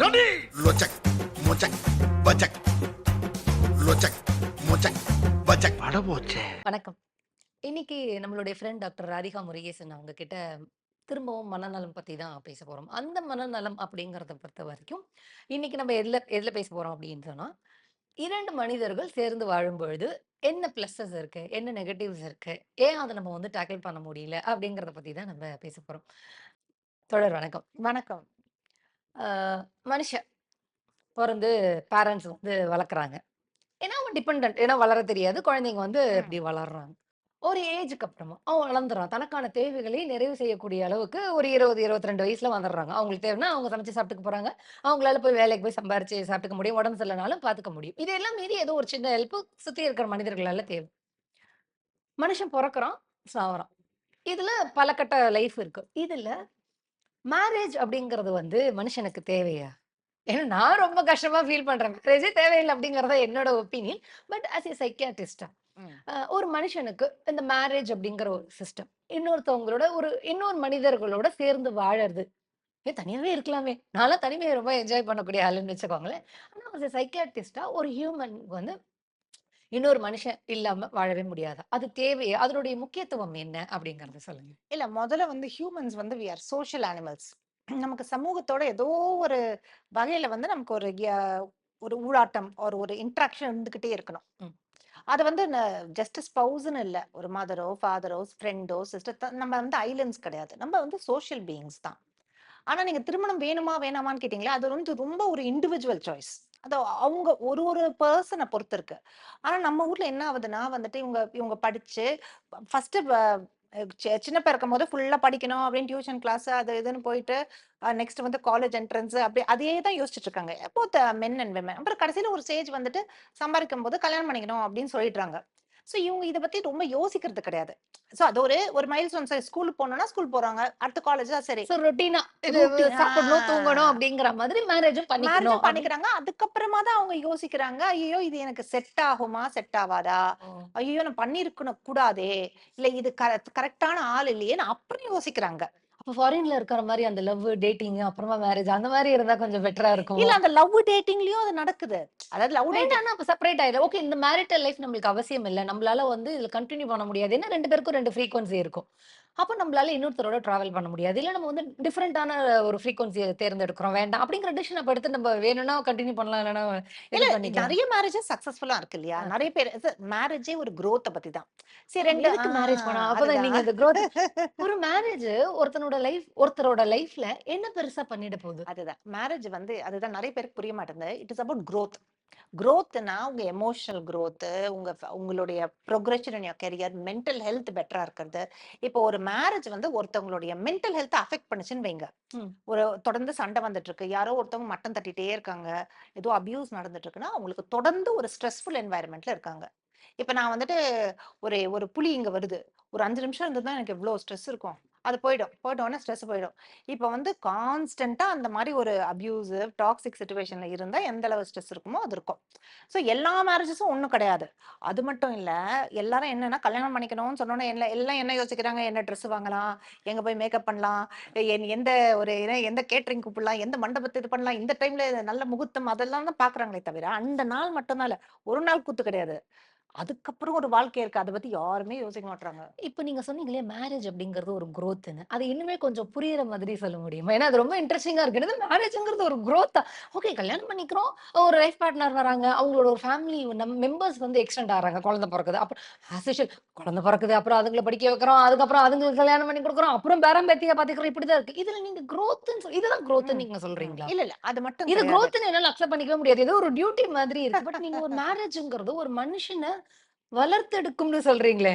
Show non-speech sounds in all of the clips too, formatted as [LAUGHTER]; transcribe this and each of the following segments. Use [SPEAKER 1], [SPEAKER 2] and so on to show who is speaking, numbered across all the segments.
[SPEAKER 1] Ready லோச்சக் மோச்சக் பச்சக் லோச்சக் மோச்சக்
[SPEAKER 2] பச்சக் பட
[SPEAKER 3] போச்சே வணக்கம் இன்னைக்கு நம்மளுடைய ஃப்ரெண்ட் டாக்டர் ராதிகா முருகேசன் அவங்க கிட்ட திரும்பவும் மனநலம் பற்றி தான் பேச போகிறோம் அந்த மனநலம் அப்படிங்கிறத பொறுத்த வரைக்கும் இன்னைக்கு நம்ம எதில் எதில் பேச போகிறோம் அப்படின்னு சொன்னால் இரண்டு மனிதர்கள் சேர்ந்து வாழும்பொழுது என்ன ப்ளஸஸ் இருக்கு என்ன நெகட்டிவ்ஸ் இருக்கு ஏன் அதை நம்ம வந்து டேக்கிள் பண்ண முடியல அப்படிங்கிறத பற்றி தான் நம்ம பேச போகிறோம் தொடர் வணக்கம் வணக்கம் மனுஷன் பிறந்து பேரண்ட்ஸ் வந்து வளர்க்குறாங்க ஏன்னா அவன் டிபெண்ட் ஏன்னா வளர தெரியாது குழந்தைங்க வந்து இப்படி வளர்றாங்க ஒரு ஏஜுக்கு அப்புறமா அவன் வளர்ந்துறான் தனக்கான தேவைகளை நிறைவு செய்யக்கூடிய அளவுக்கு ஒரு இருபது இருபத்தி ரெண்டு வயசுல வந்துடுறாங்க அவங்களுக்கு தேவைன்னா அவங்க சமைச்சு சாப்பிட்டுக்க போறாங்க அவங்களால போய் வேலைக்கு போய் சம்பாரிச்சு சாப்பிட்டுக்க முடியும் உடம்பு சரியில்லைனாலும் பார்த்துக்க முடியும் இதெல்லாம் மீறி ஏதோ ஒரு சின்ன ஹெல்ப்பு சுற்றி இருக்கிற மனிதர்களால தேவை மனுஷன் பிறக்கிறான் சாவறான் இதுல பல கட்ட லைஃப் இருக்கு இதுல மேரேஜ் அப்படிங்கிறது வந்து மனுஷனுக்கு தேவையா ஏன்னா நான் ரொம்ப கஷ்டமா ஃபீல் பண்றேன் மேரேஜே தேவையில்லை அப்படிங்கறத என்னோட ஒப்பீனியன் பட் ஆஸ் ஏ சைக்கியாட்டிஸ்டா ஒரு மனுஷனுக்கு இந்த மேரேஜ் அப்படிங்கிற ஒரு சிஸ்டம் இன்னொருத்தவங்களோட ஒரு இன்னொரு மனிதர்களோட சேர்ந்து வாழறது ஏன் தனியாகவே இருக்கலாமே நான்லாம் தனிமையை ரொம்ப என்ஜாய் பண்ணக்கூடிய ஆளுன்னு வச்சுக்கோங்களேன் ஆனால் ஒரு சைக்கியாட்டிஸ்டா ஒரு ஹியூமன் வந்து இன்னொரு மனுஷன் இல்லாம வாழவே முடியாது அது தேவையே அதனுடைய முக்கியத்துவம் என்ன அப்படிங்கறத சொல்லுங்க இல்ல
[SPEAKER 4] முதல்ல வந்து ஹியூமன்ஸ் வந்து வி ஆர் சோஷியல் அனிமல்ஸ் நமக்கு சமூகத்தோட ஏதோ ஒரு வகையில வந்து நமக்கு ஒரு ஒரு ஊடாட்டம் ஒரு ஒரு இன்ட்ராக்ஷன் இருந்துகிட்டே இருக்கணும் அது வந்து ஜஸ்ட் ஸ்பௌஸ்னு இல்லை ஒரு மதரோ ஃபாதரோ ஃப்ரெண்டோ சிஸ்டர் நம்ம வந்து ஐலண்ட்ஸ் கிடையாது நம்ம வந்து சோஷியல் பீயிங்ஸ் தான் ஆனா நீங்க திருமணம் வேணுமா வேணாமான்னு கேட்டீங்களா அது வந்து ரொம்ப ஒரு இண்டிவிஜுவல் சாய்ஸ் அது அவங்க ஒரு ஒரு பர்சனை பொறுத்து இருக்கு ஆனா நம்ம ஊர்ல என்ன ஆகுதுன்னா வந்துட்டு இவங்க இவங்க படிச்சு ஃபர்ஸ்ட் சின்ன இருக்கும் போது ஃபுல்லா படிக்கணும் அப்படின்னு டியூஷன் கிளாஸ் அது இதுன்னு போயிட்டு நெக்ஸ்ட் வந்து காலேஜ் என்ட்ரன்ஸ் அப்படி அதையே தான் யோசிச்சுட்டு இருக்காங்க எப்போ மென் அண்ட் விமன் அப்புறம் கடைசியில ஒரு ஸ்டேஜ் வந்துட்டு சம்பாதிக்கும் போது கல்யாணம் பண்ணிக்கணும் அப்படின்னு சொல்லிடுறாங்க ஸோ இவங்க இதை பத்தி ரொம்ப யோசிக்கிறது கிடையாது ஸோ அது ஒரு ஒரு மைல் ஸ்டோன் சரி ஸ்கூலுக்கு போனோம்னா ஸ்கூல் போறாங்க அடுத்த காலேஜ் தான் சரி
[SPEAKER 3] ரொட்டீனா சாப்பிடணும் தூங்கணும் அப்படிங்கிற மாதிரி மேரேஜும் பண்ணிக்கணும் பண்ணிக்கிறாங்க
[SPEAKER 4] அதுக்கப்புறமா தான் அவங்க யோசிக்கிறாங்க ஐயோ இது எனக்கு செட் ஆகுமா செட் ஆகாதா ஐயோ நான் பண்ணிருக்கணும் கூடாதே இல்ல இது கரெக்டான ஆள் இல்லையே அப்புறம் யோசிக்கிறாங்க
[SPEAKER 3] ஃபாரின்ல இருக்கிற மாதிரி அந்த லவ் டேட்டிங் அப்புறமா மேரேஜ் அந்த மாதிரி இருந்தா கொஞ்சம் பெட்டரா
[SPEAKER 4] இருக்கும் இல்ல அந்த லவ் டேட்டிங்லயும் அது நடக்குது அதாவது லவ் டேட்
[SPEAKER 3] ஆனா செப்பரேட் ஆயிடும் ஓகே இந்த மேரிட்டல் லைஃப் நம்மளுக்கு அவசியம் இல்ல நம்மளால வந்து இதுல கண்டினியூ பண்ண முடியாது ஏன்னா ரெண்டு பேருக்கும் ரெண்டு ஃப்ரீக்வன்சி இருக்கும் அப்போ நம்மளால இன்னொருத்தரோட டிராவல் பண்ண முடியாது இல்லை நம்ம வந்து டிஃப்ரெண்டான ஒரு ஃப்ரீக்வன்சியை தேர்ந்தெடுக்கிறோம் வேண்டாம் அப்படிங்கிற டிசிஷன் படுத்து எடுத்து நம்ம வேணும்னா கண்டினியூ பண்ணலாம் இல்லைன்னா
[SPEAKER 4] நிறைய மேரேஜஸ் சக்ஸஸ்ஃபுல்லா இருக்கு இல்லையா நிறைய பேர் மேரேஜே ஒரு குரோத்தை பத்தி தான்
[SPEAKER 3] சரி ரெண்டு மேரேஜ் பண்ணா அப்பதான் நீங்க [LAUGHS] ஒரு மேரேஜ் ஒருத்தனோட லைஃப் ஒருத்தரோட லைஃப்ல என்ன பெருசா பண்ணிட போகுது அதுதான்
[SPEAKER 4] மேரேஜ் வந்து அதுதான் நிறைய பேருக்கு புரிய மாட்டேங்குது இட் இஸ் அபவுட் குரோத் க்ரோத்னா உங்க எமோஷனல் க்ரோத்து உங்க உங்களுடைய progression in your career mental health பெட்டரா இருக்கிறது இப்போ ஒரு மேரேஜ் வந்து ஒருத்தவங்களுடைய மென்டல் ஹெல்த் அஃபெக்ட் பண்ணுச்சுன்னு வைங்க ஒரு தொடர்ந்து சண்டை வந்துட்டு இருக்கு யாரோ ஒருத்தவங்க மட்டம் தட்டிட்டே இருக்காங்க ஏதோ அபியூஸ் நடந்துட்டு இருக்குன்னா அவங்களுக்கு தொடர்ந்து ஒரு ஸ்ட்ரெஸ்ஃபுல் என்வாயர்மெண்ட்ல இருக்காங்க இப்ப நான் வந்துட்டு ஒரு ஒரு புலி இங்க வருது ஒரு அஞ்சு நிமிஷம் தான் எனக்கு எவ்வளோ ஸ்ட்ரெஸ் இருக்கும் அது போயிடும் போயிட்டோடனே ஸ்ட்ரெஸ் போயிடும் இப்போ வந்து கான்ஸ்டண்ட்டாக அந்த மாதிரி ஒரு அப்யூசிவ் டாக்ஸிக் சுச்சுவேஷனில் இருந்தால் எந்த அளவு ஸ்ட்ரெஸ் இருக்குமோ அது இருக்கும் ஸோ எல்லா மேரேஜஸும் ஒன்றும் கிடையாது அது மட்டும் இல்லை எல்லாரும் என்னென்னா கல்யாணம் பண்ணிக்கணும்னு சொன்னோன்னே என்ன எல்லாம் என்ன யோசிக்கிறாங்க என்ன ட்ரெஸ் வாங்கலாம் எங்கே போய் மேக்கப் பண்ணலாம் எந்த ஒரு எந்த கேட்ரிங் கூப்பிடலாம் எந்த மண்டபத்தை இது பண்ணலாம் இந்த டைமில் நல்ல முகூர்த்தம் அதெல்லாம் தான் பார்க்குறாங்களே தவிர அந்த நாள் மட்டும்தான் இல்லை ஒரு நாள் கூத்து கிடையாது அதுக்கப்புறம் ஒரு வாழ்க்கை இருக்கு அதை பத்தி யாருமே யோசிக்க மாட்டாங்க இப்போ
[SPEAKER 3] நீங்க சொன்னீங்களே மேரேஜ் அப்படிங்கிறது ஒரு க்ரோத்னு அது இன்னுமே கொஞ்சம் புரியுற மாதிரி சொல்ல முடியுமா ஏன்னா அது ரொம்ப இன்ட்ரெஸ்டிங்கா இருக்கு மேரேஜ்ங்கிறது ஒரு க்ரோத்தா ஓகே கல்யாணம் பண்ணிக்கிறோம் ஒரு லைஃப் பார்ட்னர் வராங்க அவங்களோட ஒரு ஃபேமிலி நம்ம மெம்பர்ஸ் வந்து எக்ஸ்டெண்ட் ஆறாங்க குழந்தை பிறக்குது அப்புறம் குழந்தை பிறக்குது அப்புறம் அதுங்களை படிக்க வைக்கிறோம் அதுக்கப்புறம் அதுங்களுக்கு கல்யாணம் பண்ணி கொடுக்குறோம் அப்புறம் பேரம் பேத்தியா பாத்துக்கிறோம் இப்படிதான் இருக்கு இதுல நீங்க குரோத் இதுதான் குரோத் நீங்க சொல்றீங்களா
[SPEAKER 4] இல்ல இல்ல அது மட்டும் இது
[SPEAKER 3] குரோத் என்னால அக்செப்ட் பண்ணிக்கவே முடியாது ஏதோ ஒரு டியூட்டி மாதிரி இருக்கு பட் நீங்க ஒரு மேரேஜ்ங்கிறது ஒரு மனுஷனை வளர்த்தெடுக்கும்னு சொல்றீங்களே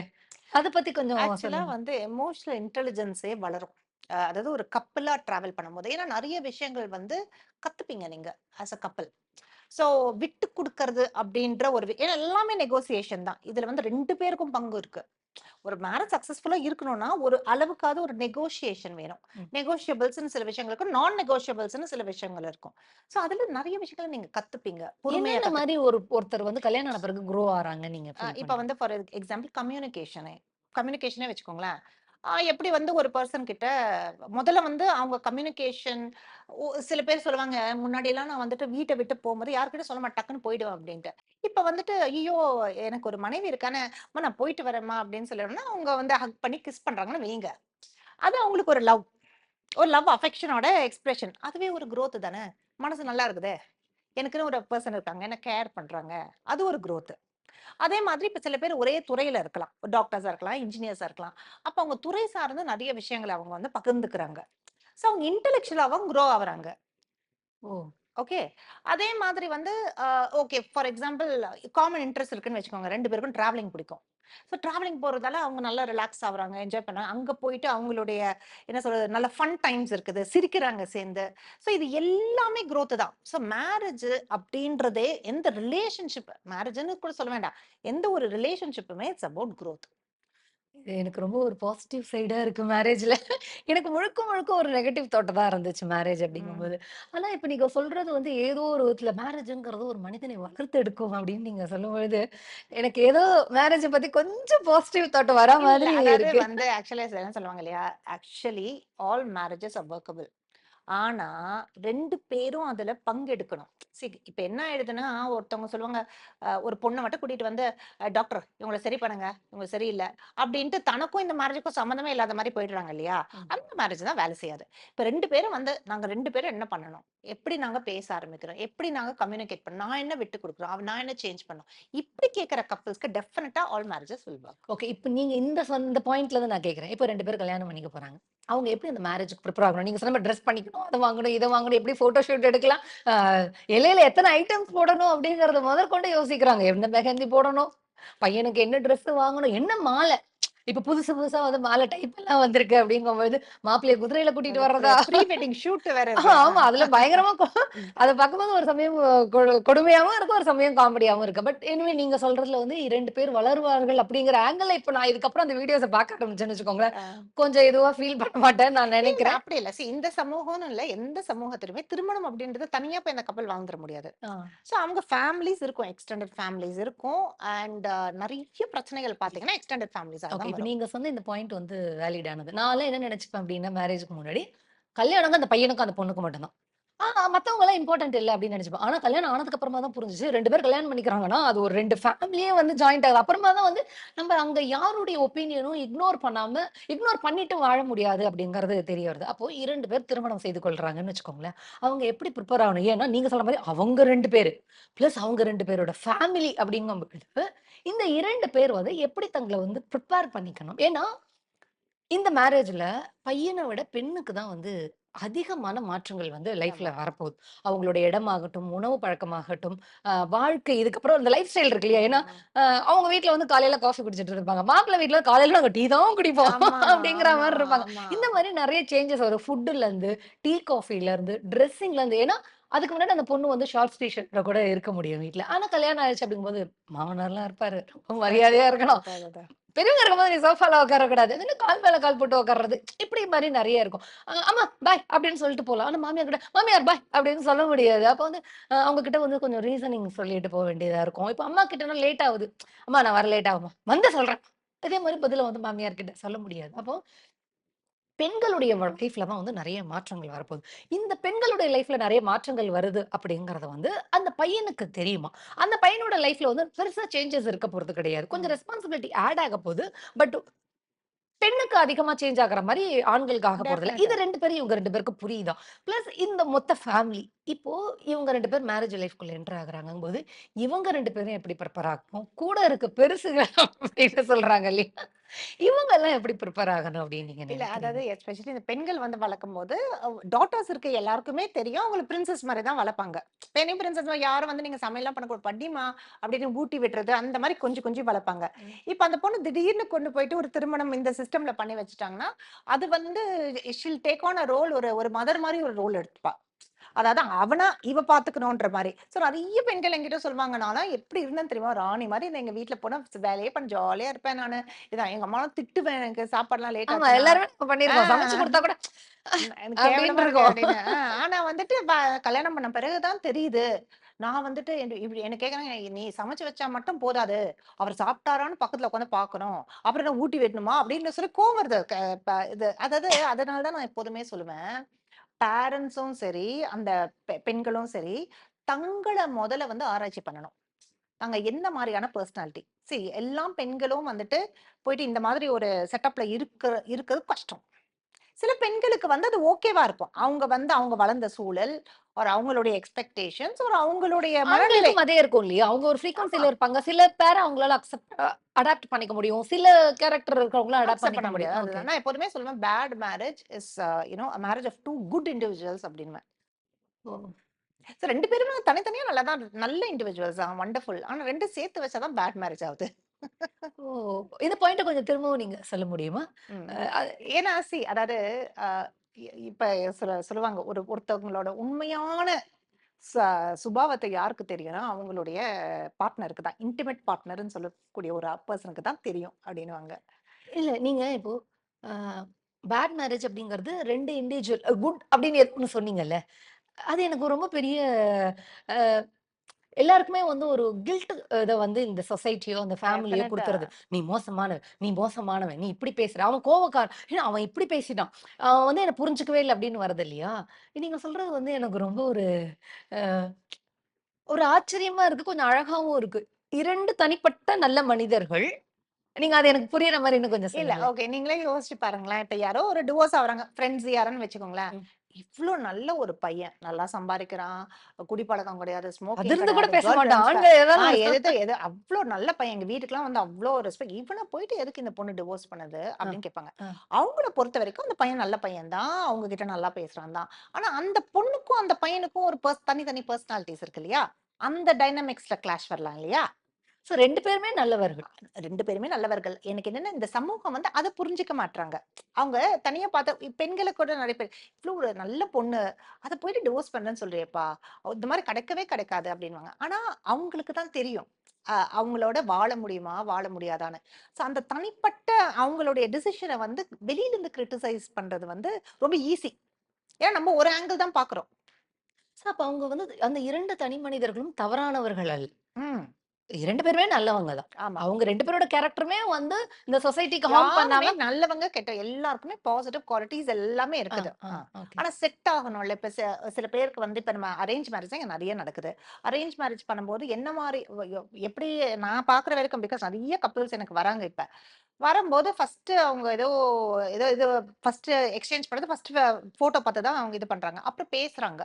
[SPEAKER 3] அத பத்தி கொஞ்சம்
[SPEAKER 4] ஆக்சுவலா வந்து எமோஷனல் இன்டெலிஜென்ஸே வளரும் அஹ் அதாவது ஒரு கப்பலா டிராவல் பண்ணும்போது ஏன்னா நிறைய விஷயங்கள் வந்து கத்துப்பீங்க நீங்க ஆஸ் அ கப்பல் ஸோ விட்டு கொடுக்கறது அப்படின்ற ஒரு எல்லாமே நெகோசியேஷன் தான் இதுல வந்து ரெண்டு பேருக்கும் பங்கு இருக்கு ஒரு மேரேஜ் சக்சஸ்ஃபுல்லா இருக்கணும்னா ஒரு அளவுக்காவது ஒரு நெகோசியேஷன் வேணும் நெகோஷியபிள்ஸ்னு சில விஷயங்கள் இருக்கும் நான் நெகோஷியபிள்ஸ்னு சில விஷயங்கள் இருக்கும் சோ அதுல நிறைய விஷயங்களை நீங்க கத்துப்பீங்க
[SPEAKER 3] பொறுமையான மாதிரி ஒரு ஒருத்தர் வந்து கல்யாணம் பிறகு குரோ ஆறாங்க நீங்க
[SPEAKER 4] இப்ப வந்து ஃபார் எக்ஸாம்பிள் கம்யூனிகேஷனே கம்யூனிகேஷனே வச்சுக்கோங்களேன் எப்படி வந்து ஒரு பர்சன் கிட்ட முதல்ல வந்து அவங்க கம்யூனிகேஷன் சில பேர் சொல்லுவாங்க எல்லாம் நான் வந்துட்டு வீட்டை விட்டு போகும்போது யாருக்கிட்ட சொல்ல மாட்டேன் டக்குன்னு போயிடுவேன் அப்படின்ட்டு இப்போ வந்துட்டு ஐயோ எனக்கு ஒரு மனைவி இருக்கானே நான் போயிட்டு வரேம்மா அப்படின்னு சொல்லிடுறோம்னா அவங்க வந்து ஹக் பண்ணி கிஸ் பண்ணுறாங்கன்னு வைங்க அது அவங்களுக்கு ஒரு லவ் ஒரு லவ் அஃபெக்ஷனோட எக்ஸ்பிரஷன் அதுவே ஒரு க்ரோத் தானே மனசு நல்லா இருக்குதே எனக்குன்னு ஒரு பர்சன் இருக்காங்க என்ன கேர் பண்ணுறாங்க அது ஒரு க்ரோத்து அதே மாதிரி இப்போ சில பேர் ஒரே துறையில் இருக்கலாம் டாக்டர்ஸாக இருக்கலாம் இன்ஜினியர்ஸாக இருக்கலாம் அப்போ அவங்க துறை சார்ந்து நிறைய விஷயங்களை அவங்க வந்து பகிர்ந்துக்கிறாங்க ஸோ அவங்க அவங்க குரோ ஆகுறாங்க ஓ ஓகே அதே மாதிரி வந்து okay for example common interest இருக்குன்னு வச்சுக்கோங்க ரெண்டு பேருக்கும் டிராவலிங் பிடிக்கும் ஸோ டிராவலிங் போகிறதால அவங்க நல்லா ரிலாக்ஸ் ஆகுறாங்க என்ஜாய் பண்ணாங்க அங்கே போயிட்டு அவங்களுடைய என்ன சொல்றது நல்ல ஃபன் டைம்ஸ் இருக்குது சிரிக்கிறாங்க சேர்ந்து ஸோ இது எல்லாமே க்ரோத்து தான் ஸோ மேரேஜ் அப்படின்றதே எந்த ரிலேஷன்ஷிப் மேரேஜ்னு கூட சொல்ல வேண்டாம் எந்த ஒரு ரிலேஷன்ஷிப்புமே இட்ஸ் அபவுட் க்ரோத்
[SPEAKER 3] எனக்கு ரொம்ப ஒரு பாசிட்டிவ் சைடா இருக்கு மேரேஜ்ல எனக்கு முழுக்க முழுக்க ஒரு நெகட்டிவ் தான் இருந்துச்சு மேரேஜ் அப்படிங்கும்போது ஆனா இப்ப நீங்க சொல்றது வந்து ஏதோ ஒரு விதத்துல மேரேஜ்ங்கிறது ஒரு மனிதனை வளர்த்து எடுக்கும் அப்படின்னு நீங்க சொல்லும்பொழுது எனக்கு ஏதோ மேரேஜ பத்தி கொஞ்சம் பாசிட்டிவ் தோட்டம் வர மாதிரி
[SPEAKER 4] வந்து ஆக்சுவலா என்ன சொல்லுவாங்க இல்லையா ஆக்சுவலி ஆல் மேரேஜஸ் ஒர்க்கபிள் ஆனா ரெண்டு பேரும் அதுல பங்கெடுக்கணும் சரி இப்ப என்ன ஆயிடுதுன்னா ஒருத்தவங்க சொல்லுவாங்க ஒரு பொண்ணை மட்டும் கூட்டிட்டு வந்து டாக்டர் இவங்களை சரி பண்ணுங்க இவங்க சரியில்லை அப்படின்ட்டு தனக்கும் இந்த மேரேஜுக்கும் சம்மந்தமே இல்லாத மாதிரி போயிடுறாங்க இல்லையா அந்த மேரேஜ் தான் வேலை செய்யாது இப்ப ரெண்டு பேரும் வந்து நாங்க ரெண்டு பேரும் என்ன பண்ணணும் எப்படி நாங்க பேச ஆரம்பிக்கிறோம் எப்படி நாங்க கம்யூனிகேட் பண்ணோம் நான் என்ன விட்டு கொடுக்குறோம் நான் என்ன சேஞ்ச் பண்ணோம் இப்படி கேட்கற கப்பல்ஸ்க்கு டெஃபினட்டா ஆல் மேரேஜஸ் வில் ஓகே இப்போ
[SPEAKER 3] நீங்க இந்த பாயிண்ட்ல தான் நான் கேட்கறேன் இப்போ ரெண்டு பேரும் கல்யாணம் பண்ணிக்க போறாங்க அவங்க எப்படி அந்த மேரேஜுக்கு ப்ரிப்பேர் ஆகணும் நீங்க சொன்ன ட்ரெஸ் பண்ணிக்கணும் அதை வாங்கணும் இதை வாங்கணும் எப்படி போட்டோ ஷூட் எடுக்கலாம் இலையில எத்தனை ஐட்டம்ஸ் போடணும் அப்படிங்கறத முதற்கொண்டு யோசிக்கிறாங்க என்ன மெஹந்தி போடணும் பையனுக்கு என்ன ட்ரெஸ் வாங்கணும் என்ன மாலை இப்ப புதுசு புதுசா வந்து மாலை டைப் எல்லாம் வந்திருக்கு அப்படிங்கும்போது மாப்பிள்ளைய குதிரையில கூட்டிட்டு வர்றதா ப்ரீ
[SPEAKER 4] வெட்டிங் ஷூட் வேற
[SPEAKER 3] ஆமா அதுல பயங்கரமா அதை பார்க்கும்போது ஒரு சமயம் கொடுமையாவும் இருக்கும் ஒரு சமயம் காமெடியாவும் இருக்கு பட் எனவே நீங்க சொல்றதுல வந்து இரண்டு பேர் வளருவார்கள் அப்படிங்கிற ஆங்கிள் இப்ப நான் இதுக்கப்புறம் அந்த வீடியோஸ் பார்க்க ஆரம்பிச்சேன்னு வச்சுக்கோங்களேன் கொஞ்சம் எதுவா ஃபீல் பண்ண மாட்டேன் நான் நினைக்கிறேன்
[SPEAKER 4] அப்படி இல்ல இந்த சமூகம் இல்ல எந்த சமூகத்திலுமே திருமணம் அப்படின்றது தனியா போய் அந்த கப்பல் வாழ்ந்துட முடியாது சோ அவங்க ஃபேமிலிஸ் இருக்கும் எக்ஸ்டெண்டட் ஃபேமிலிஸ் இருக்கும் அண்ட் நிறைய பிரச்சனைகள் பாத்தீங்கன்னா எக்ஸ்டெண்டட் ஃபேமிலிஸ்
[SPEAKER 3] இப்போ நீங்கள் சொன்ன இந்த பாயிண்ட் வந்து வேலிடானது நான் என்ன நினச்சிப்பேன் அப்படின்னா மேரேஜுக்கு முன்னாடி கல்யாணங்க அந்த பையனுக்கும் அந்த பொண்ணுக்கு மட்டும்தான் மத்தவங்க எல்லாம் இம்பார்ட்டன்ட் இல்லை அப்படின்னு நினைச்சுப்போம் ஆனா கல்யாணம் ஆனதுக்கு அப்புறமா தான் புரிஞ்சுச்சு ரெண்டு பேர் கல்யாணம் பண்ணிக்கிறாங்கன்னா அது ஒரு ரெண்டு ஃபேமிலியே வந்து ஜாயிண்ட் ஆகுது அப்புறமா தான் வந்து நம்ம அங்க யாருடைய ஒப்பீனியனும் இக்னோர் பண்ணாம இக்னோர் பண்ணிட்டு வாழ முடியாது அப்படிங்கிறது தெரிய வருது அப்போ இரண்டு பேர் திருமணம் செய்து கொள்றாங்கன்னு வச்சுக்கோங்களேன் அவங்க எப்படி ப்ரிப்பேர் ஆகணும் ஏன்னா நீங்க சொல்ற மாதிரி அவங்க ரெண்டு பேர் பிளஸ் அவங்க ரெண்டு பேரோட ஃபேமிலி அப்படிங்கும்போது இந்த இரண்டு பேர் வந்து எப்படி தங்களை வந்து ப்ரிப்பேர் பண்ணிக்கணும் ஏன்னா இந்த மேரேஜ்ல பையனை விட பெண்ணுக்கு தான் வந்து அதிகமான மாற்றங்கள் வந்து லைஃப்ல வரப்போகுது அவங்களோட இடமாகட்டும் உணவு பழக்கமாகட்டும் வாழ்க்கை இதுக்கப்புறம் இந்த லைஃப் ஸ்டைல் இருக்கு இல்லையா ஏன்னா அவங்க வீட்டுல வந்து காலையில காஃபி குடிச்சிட்டு இருப்பாங்க மாப்பிள்ள வீட்டுல காலையில நாங்க டீ தான் குடிப்போம் [LAUGHS] அப்படிங்கிற மாதிரி இருப்பாங்க இந்த மாதிரி நிறைய சேஞ்சஸ் வரும் ஃபுட்டுல இருந்து டீ காஃபில இருந்து ட்ரெஸ்ஸிங்ல இருந்து ஏன்னா அதுக்கு முன்னாடி அந்த பொண்ணு வந்து ஷார்ட் டிஷர்ட்ல கூட இருக்க முடியும் வீட்டுல ஆனா கல்யாணம் ஆயிடுச்சு அப்படிங்கும்போது மாமனார்லாம் இருப்பாரு ரொம்ப மரியாதையா இருக்கணும் பெரியவங்க இருக்கும்போது நீ சோஃபால கூடாது என்ன கால் மேல கால் போட்டு உட்கார்றது இப்படி மாதிரி நிறைய இருக்கும் ஆமா பாய் அப்படின்னு சொல்லிட்டு போகலாம் ஆனா மாமியார் கிட்ட மாமியார் பாய் அப்படின்னு சொல்ல முடியாது அப்போ வந்து அவங்க கிட்ட வந்து கொஞ்சம் ரீசனிங் சொல்லிட்டு போக வேண்டியதா இருக்கும் இப்போ அம்மா கிட்டனா லேட் ஆகுது அம்மா நான் வர லேட் ஆகுமா வந்து சொல்றேன் அதே மாதிரி பதில வந்து மாமியார் கிட்ட சொல்ல முடியாது அப்போ பெண்களுடைய லைஃப்ல தான் வந்து நிறைய மாற்றங்கள் வரப்போகுது இந்த பெண்களுடைய லைஃப்ல நிறைய மாற்றங்கள் வருது அப்படிங்கறத வந்து அந்த பையனுக்கு தெரியுமா அந்த பையனோட லைஃப்ல வந்து பெருசா சேஞ்சஸ் இருக்க போறது கிடையாது கொஞ்சம் ரெஸ்பான்சிபிலிட்டி ஆட் ஆக போகுது பட் பெண்ணுக்கு அதிகமா சேஞ்ச் ஆகிற மாதிரி ஆண்களுக்கு ஆக போறது இல்லை இது ரெண்டு பேரும் இவங்க ரெண்டு பேருக்கு புரியுதா பிளஸ் இந்த மொத்த ஃபேமிலி இப்போ இவங்க ரெண்டு பேர் மேரேஜ் லைஃப்குள்ள என்டர் ஆகுறாங்கும் போது இவங்க ரெண்டு பேரும் எப்படி ப்ரிப்பேர் ஆகணும் கூட இருக்க பெருசுங்க [LAUGHS] அப்படின்னு சொல்றாங்க இல்லையா இவங்க எல்லாம் எப்படி ப்ரிப்பேர் ஆகணும் அப்படின்னு
[SPEAKER 4] நீங்க இல்ல அதாவது எஸ்பெஷலி இந்த பெண்கள் வந்து வளர்க்கும் போது டாட்டர்ஸ் இருக்க எல்லாருக்குமே தெரியும் அவங்களை பிரின்சஸ் மாதிரி தான் வளர்ப்பாங்க பெண்ணையும் பிரின்சஸ் மாதிரி யாரும் வந்து நீங்க சமையல்லாம் பண்ணக்கூட படிமா அப்படின்னு ஊட்டி விட்டுறது அந்த மாதிரி கொஞ்சம் கொஞ்சம் வளர்ப்பாங்க இப்போ அந்த பொண்ணு திடீர்னு கொண்டு போயிட்டு ஒரு திருமணம் இந்த சிஸ்டம்ல பண்ணி வச்சுட்டாங்கன்னா அது வந்து she'll take on a role ஒரு ஒரு மதர் மாதிரி ஒரு ரோல் எடுத்துப்பா அதாவது அவனா இவ பாத்துக்கணும்ன்ற மாதிரி ஸோ நிறைய பெண்கள் என்கிட்ட சொல்லுவாங்க நானும் எப்படி இருந்தேன் தெரியுமா ராணி மாதிரி இந்த எங்க வீட்டுல போனா வேலையே பண்ண ஜாலியா இருப்பேன் நானு இதான் எங்க அம்மா திட்டுவேன் எனக்கு சாப்பாடுலாம் எல்லாம் எல்லாருமே சமைச்சு கொடுத்தா கூட ஆனா வந்துட்டு கல்யாணம் பண்ண பிறகுதான் தெரியுது நான் வந்துட்டு இப்படி என்ன கேக்குறேன் நீ சமைச்சு வச்சா மட்டும் போதாது அவர் சாப்பிட்டாரான்னு பக்கத்துல உட்காந்து பாக்கணும் அப்புறம் என்ன ஊட்டி வெட்டணுமா அப்படின்னு சொல்லி கோவம் வருது அதாவது அதனாலதான் நான் எப்போதுமே சொல்லுவேன் பேரண்ட்ஸும் சரி அந்த பெண்களும் சரி தங்களை முதல்ல வந்து ஆராய்ச்சி பண்ணணும் நாங்கள் எந்த மாதிரியான பர்சனாலிட்டி சரி எல்லாம் பெண்களும் வந்துட்டு போயிட்டு இந்த மாதிரி ஒரு செட்டப்ல இருக்கிற இருக்கிறது கஷ்டம் சில பெண்களுக்கு வந்து அது ஓகேவா இருக்கும் அவங்க வந்து அவங்க வளர்ந்த சூழல் ஒரு அவங்களுடைய எக்ஸ்பெக்டேஷன்ஸ் ஒரு அவங்களுடைய மனநிலை அதே
[SPEAKER 3] இருக்கும் இல்லையா அவங்க ஒரு ஃப்ரீக்வன்சில இருப்பாங்க சில பேர் அவங்களால அக்செப்ட் அடாப்ட் பண்ணிக்க முடியும் சில கேரக்டர் இருக்கவங்கள அடாப்ட்
[SPEAKER 4] பண்ண முடியாது நான் எப்போதுமே சொல்லுவேன் bad marriage is you know marriage of two good individuals அப்படின்வேன் ஸோ ரெண்டு பேருமே தனித்தனியாக நல்லா தான் நல்ல இண்டிவிஜுவல்ஸ் தான் வண்டர்ஃபுல் ஆனால் ரெண்டு சேர்த்து வச்சா தான் பேட் மேரேஜ் ஆகுது ஓ
[SPEAKER 3] இந்த பாயிண்ட் கொஞ்சம் திரும்பவும் நீங்க சொல்ல முடியுமா
[SPEAKER 4] ஏன்னா சி அதாவது இப்ப சில சொல்லுவாங்க ஒரு ஒருத்தவங்களோட உண்மையான சுபாவத்தை யாருக்கு தெரியும்னா அவங்களுடைய பார்ட்னருக்கு தான் இன்டிமேட் பார்ட்னர்னு சொல்லக்கூடிய ஒரு பர்சனுக்கு தான் தெரியும் அப்படின்வாங்க
[SPEAKER 3] இல்ல நீங்க இப்போ பேட் மேரேஜ் அப்படிங்கிறது ரெண்டு இண்டிவிஜுவல் குட் அப்படின்னு சொன்னீங்கல்ல அது எனக்கு ரொம்ப பெரிய எல்லாருக்குமே வந்து ஒரு கில்ட் இதை வந்து இந்த சொசைட்டியோ அந்த ஃபேமிலியோ கொடுத்துருது நீ மோசமான நீ மோசமானவன் நீ இப்படி பேசுற அவன் கோவக்கார அவன் இப்படி பேசிட்டான் அவன் வந்து என்னை புரிஞ்சுக்கவே இல்லை அப்படின்னு வருது இல்லையா நீங்க சொல்றது வந்து எனக்கு ரொம்ப ஒரு ஒரு ஆச்சரியமா இருக்கு கொஞ்சம் அழகாவும் இருக்கு இரண்டு தனிப்பட்ட நல்ல மனிதர்கள் நீங்க அது எனக்கு புரியற மாதிரி இன்னும் கொஞ்சம் இல்ல ஓகே
[SPEAKER 4] நீங்களே யோசிச்சு பாருங்களேன் இப்ப யாரோ ஒரு டிவோர்ஸ் ஆகுறாங்க ஃப்ரெண்ட்ஸ் யாருன்னு வச்சுக்கோங்களேன் இவ்வளவு நல்ல ஒரு பையன் நல்லா சம்பாதிக்கிறான் குடிப்பழக்கம் கிடையாது ஸ்மோக் கூட பேச மாட்டான் அவ்வளவு நல்ல பையன் எங்க வீட்டுக்குலாம் வந்து அவ்வளவு ரெஸ்பெக்ட் இவனை போயிட்டு எதுக்கு இந்த பொண்ணு டிவோர்ஸ் பண்ணுது அப்படின்னு கேட்பாங்க அவங்கள பொறுத்த வரைக்கும் அந்த பையன் நல்ல பையன் தான் அவங்க கிட்ட நல்லா பேசுறான் தான் ஆனா அந்த பொண்ணுக்கும் அந்த பையனுக்கும் ஒரு பர்ஸ் தனி தனி பர்சனாலிட்டிஸ் இருக்கு இல்லையா அந்த டைனமிக்ஸ்ல கிளாஷ் வரலாம் இல்லையா ஸோ ரெண்டு
[SPEAKER 3] பேருமே நல்லவர்கள் ரெண்டு பேருமே நல்லவர்கள்
[SPEAKER 4] எனக்கு என்னன்னா இந்த சமூகம் வந்து அதை புரிஞ்சுக்க மாட்டாங்க அவங்க தனியா பார்த்த பெண்களை கூட நிறைய பேர் இவ்வளோ ஒரு நல்ல பொண்ணு அதை போயிட்டு டிவோர்ஸ் பண்ணுறேன்னு சொல்றியப்பா இந்த மாதிரி கிடைக்கவே கிடைக்காது அப்படின்வாங்க ஆனா அவங்களுக்கு தான் தெரியும் அவங்களோட வாழ முடியுமா வாழ முடியாதான்னு ஸோ அந்த தனிப்பட்ட அவங்களுடைய டிசிஷனை வந்து வெளியிலேருந்து கிரிட்டிசைஸ் பண்ணுறது வந்து ரொம்ப ஈஸி ஏன்னா நம்ம ஒரு ஆங்கிள் தான் பார்க்குறோம் ஸோ
[SPEAKER 3] அப்போ அவங்க வந்து அந்த இரண்டு தனி மனிதர்களும் தவறானவர்கள் அல்ல ரெண்டு பேருமே நல்லவங்க தான். ஆமா. அவங்க ரெண்டு பேரோட கேரக்டருமே வந்து இந்த சொசைட்டிக்கு ஹார்ம் பண்ணாம
[SPEAKER 4] நல்லவங்க கெட்ட எல்லாருக்குமே பாசிட்டிவ் குவாலிட்டிஸ் எல்லாமே இருக்குது ஆனா செட் ஆகணும்ல இப்ப சில பேருக்கு வந்து இப்ப நம்ம அரேஞ்ச் மேரேஜ் தான் நிறைய நடக்குது அரேஞ்ச் மேரேஜ் பண்ணும்போது என்ன மாதிரி எப்படி நான் பாக்குற வரைக்கும் பிகாஸ் நிறைய கப்புள்ஸ் எனக்கு வராங்க இப்ப வரும்போது ஃபர்ஸ்ட் அவங்க ஏதோ ஏதோ இது ஃபர்ஸ்ட் எக்ஸ்சேஞ்ச் பண்ணது ஃபர்ஸ்ட் போட்டோ பார்த்து தான் அவங்க இது பண்றாங்க அப்புறம் பேசுறாங்க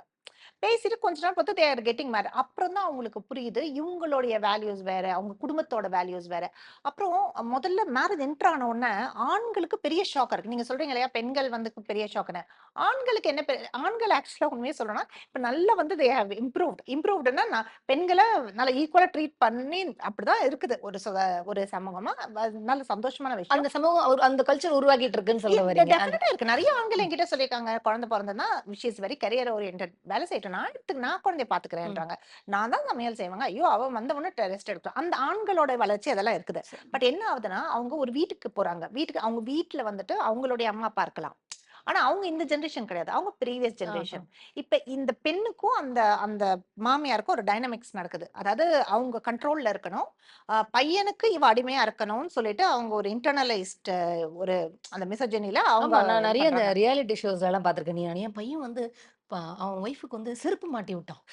[SPEAKER 4] பேசிட்டு கொஞ்ச நாள் பார்த்து தேர் கெட்டிங் மேரி அப்புறம் தான் அவங்களுக்கு புரியுது இவங்களுடைய வேல்யூஸ் வேற அவங்க குடும்பத்தோட வேல்யூஸ் வேற அப்புறம் முதல்ல மேரேஜ் என்டர் ஆன உடனே ஆண்களுக்கு பெரிய ஷாக் இருக்கு நீங்க சொல்றீங்க இல்லையா பெண்கள் வந்து பெரிய ஷாக்னு ஆண்களுக்கு என்ன ஆண்கள் ஆக்சுவலா உண்மையே சொல்லணும்னா இப்ப நல்லா வந்து தே ஹவ் இம்ப்ரூவ்ட் இம்ப்ரூவ்டுன்னா பெண்களை நல்லா ஈக்குவலா ட்ரீட் பண்ணி அப்படிதான் இருக்குது ஒரு ஒரு சமூகமா நல்ல சந்தோஷமான விஷயம் அந்த
[SPEAKER 3] சமூகம் அந்த கல்ச்சர் உருவாகிட்டு இருக்குன்னு சொல்ல
[SPEAKER 4] வரீங்க இருக்கு நிறைய ஆண்கள் என்கிட்ட சொல்லியிருக்காங்க குழந்தை பிறந்தனா wish is very career orient வேலை செய்ய நான் எடுத்து நான் குழந்தைய பாத்துக்கிறேன்றாங்க நான் தான் சமையல் செய்வாங்க ஐயோ அவன் உடனே ரெஸ்ட் எடுக்கலாம் அந்த ஆண்களோட வளர்ச்சி அதெல்லாம் இருக்குது பட் என்ன ஆகுதுன்னா அவங்க ஒரு வீட்டுக்கு போறாங்க வீட்டுக்கு அவங்க வீட்டுல வந்துட்டு அவங்களுடைய அம்மா அப்பா இருக்கலாம் ஆனா அவங்க இந்த ஜென்ரேஷன் கிடையாது அவங்க ப்ரீவியஸ் ஜென்ரேஷன் இப்ப இந்த பெண்ணுக்கும் அந்த அந்த மாமியாருக்கும் ஒரு டைனமிக்ஸ் நடக்குது அதாவது அவங்க கண்ட்ரோல்ல இருக்கணும் பையனுக்கு இவ அடிமையா இருக்கணும்னு சொல்லிட்டு அவங்க ஒரு இன்டர்னலைஸ்ட் ஒரு அந்த மிசஜனில
[SPEAKER 3] அவங்க நிறைய இந்த ரியாலிட்டி ஷோஸ் எல்லாம் பாத்திருக்கேன் நீ என் பையன் வந்து அவன் ஒய்ஃபுக்கு வந்து செருப்பு மாட்டி விட்டான்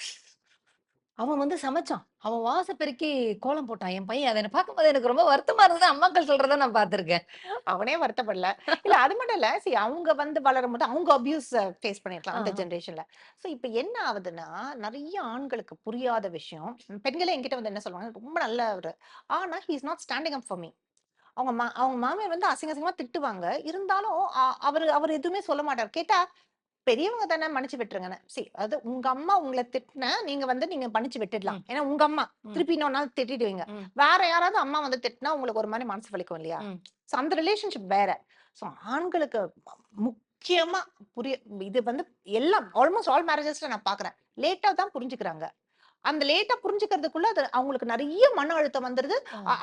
[SPEAKER 3] அவன் வந்து சமைச்சான் அவன் வாச பெருக்கி கோலம் போட்டான் என் பையன் அதை எனக்கு பார்க்கும்போது எனக்கு ரொம்ப வருத்தமா இருந்தது அம்மாக்கள் சொல்றத நான் பார்த்திருக்கேன் அவனே வருத்தப்படல
[SPEAKER 4] இல்ல அது மட்டும் இல்ல சரி அவங்க வந்து வளரும் போது அவங்க அபியூஸ் ஃபேஸ் பண்ணிருக்கலாம் அந்த ஜென்ரேஷன்ல சோ இப்ப என்ன ஆகுதுன்னா நிறைய ஆண்களுக்கு புரியாத விஷயம் பெண்களே என்கிட்ட வந்து என்ன சொல்லுவாங்க ரொம்ப நல்லவர் ஆனா he is not standing up for me அவங்க மா அவங்க மாமியார் வந்து அசிங்க அசிங்கமா திட்டுவாங்க இருந்தாலும் அவர் அவர் எதுவுமே சொல்ல மாட்டார் கேட்டா பெரியவங்க தானே மன்னிச்சு விட்டுருங்கன்னு சரி அதாவது உங்க அம்மா உங்களை திட்டின நீங்க வந்து நீங்க மன்னிச்சு விட்டுடலாம் ஏன்னா உங்க அம்மா திருப்பி இன்னொரு திட்டிடுவீங்க வேற யாராவது அம்மா வந்து திட்டினா உங்களுக்கு ஒரு மாதிரி மனசு வலிக்கும் இல்லையா ஸோ அந்த ரிலேஷன்ஷிப் வேற ஸோ ஆண்களுக்கு முக்கியமா புரிய இது வந்து எல்லாம் ஆல்மோஸ்ட் ஆல் மேரேஜஸ்ல நான் பாக்குறேன் லேட்டா தான் புரிஞ்சுக்கிறாங்க அந்த லேட்டா புரிஞ்சுக்கிறதுக்குள்ள அது அவங்களுக்கு நிறைய மன அழுத்தம் வந்துருது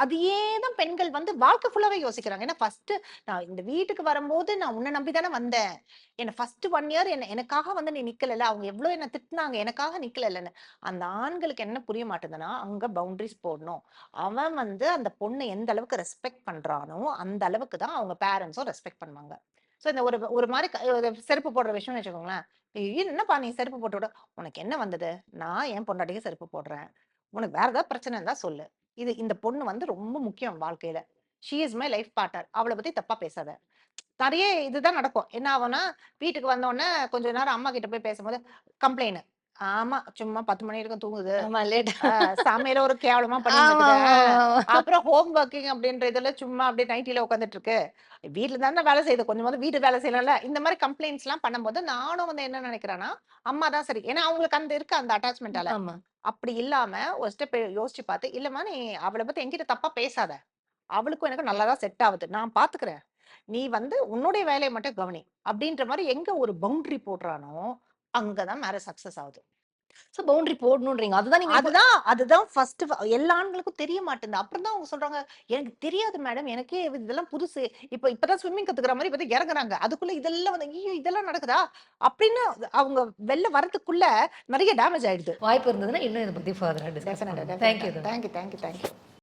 [SPEAKER 4] அதையே தான் பெண்கள் வந்து வாழ்க்கை ஃபுல்லாவே யோசிக்கிறாங்க ஏன்னா ஃபர்ஸ்ட் நான் இந்த வீட்டுக்கு வரும்போது நான் உன்னை நம்பி தானே வந்தேன் என்ன ஃபர்ஸ்ட் ஒன் இயர் என்ன எனக்காக வந்து நீ நிக்கல அவங்க எவ்வளவு என்ன திட்டினாங்க எனக்காக நிக்கலன்னு அந்த ஆண்களுக்கு என்ன புரிய மாட்டேதுன்னா அங்க பவுண்டரிஸ் போடணும் அவன் வந்து அந்த பொண்ணை எந்த அளவுக்கு ரெஸ்பெக்ட் பண்றானோ அந்த அளவுக்கு தான் அவங்க பேரண்ட்ஸும் ரெஸ்பெக்ட் பண்ணுவாங்க ஸோ இந்த ஒரு ஒரு மாதிரி செருப்பு போடுற விஷயம்னு வச்சுக்கோங்களேன் என்னப்பா நீ செருப்பு போட்டு விட உனக்கு என்ன வந்தது நான் என் பொண்டாட்டிக்கு செருப்பு போடுறேன் உனக்கு வேற ஏதாவது பிரச்சனை இருந்தா சொல்லு இது இந்த பொண்ணு வந்து ரொம்ப முக்கியம் வாழ்க்கையில she is my life partner அவளை பத்தி தப்பா பேசாத நிறைய இதுதான் நடக்கும் என்ன ஆகும்னா வீட்டுக்கு வந்தோடனே கொஞ்ச நேரம் அம்மா கிட்ட போய் பேசும்போது கம்ப்ளைண்ட் ஆமா சும்மா பத்து மணி வரைக்கும் தூங்குது ஆமா சமையல ஒரு கேவலமா பண்ணிட்டு அப்புறம் ஹோம் ஒர்க்கிங் அப்படின்ற இதுல சும்மா அப்படியே நைட்டில உட்காந்துட்டு இருக்கு வீட்டுல தானே வேலை செய்யுது போது வீட்டு வேலை செய்யலாம்ல இந்த மாதிரி கம்ப்ளைண்ட்ஸ் எல்லாம் பண்ணும்போது நானும் வந்து என்ன நினைக்கிறேன்னா அம்மா தான் சரி ஏன்னா அவங்களுக்கு அந்த இருக்கு அந்த அட்டாச்மெண்டால அப்படி இல்லாம ஒரு ஸ்டெப் யோசிச்சு பார்த்து இல்லம்மா நீ அவளை பத்தி என்கிட்ட தப்பா பேசாத அவளுக்கும் எனக்கு நல்லாதான் செட் ஆகுது நான் பாத்துக்கிறேன் நீ வந்து உன்னுடைய வேலையை மட்டும் கவனி அப்படின்ற மாதிரி எங்க ஒரு பவுண்டரி போடுறானோ அங்கதான் மேரேஜ் சக்சஸ் ஆகுது சோ பவுண்டரி போடணுன்றீங்க அதுதான் நீங்க அதுதான் அதுதான் ஃபர்ஸ்ட் எல்லா ஆண்களுக்கும் தெரிய மாட்டேங்குது அப்புறம் தான் அவங்க சொல்றாங்க எனக்கு தெரியாது மேடம் எனக்கே இதெல்லாம் புதுசு இப்ப இப்பதான் ஸ்விம்மிங் கத்துக்கிற மாதிரி இப்போ இறங்குறாங்க அதுக்குள்ள இதெல்லாம் வந்து ஐயோ இதெல்லாம் நடக்குதா அப்படின்னு அவங்க வெளில வரதுக்குள்ள நிறைய டேமேஜ் ஆயிடுது வாய்ப்பு இருந்ததுன்னா இன்னும் இதை பத்தி further discuss thank you thank you thank you thank you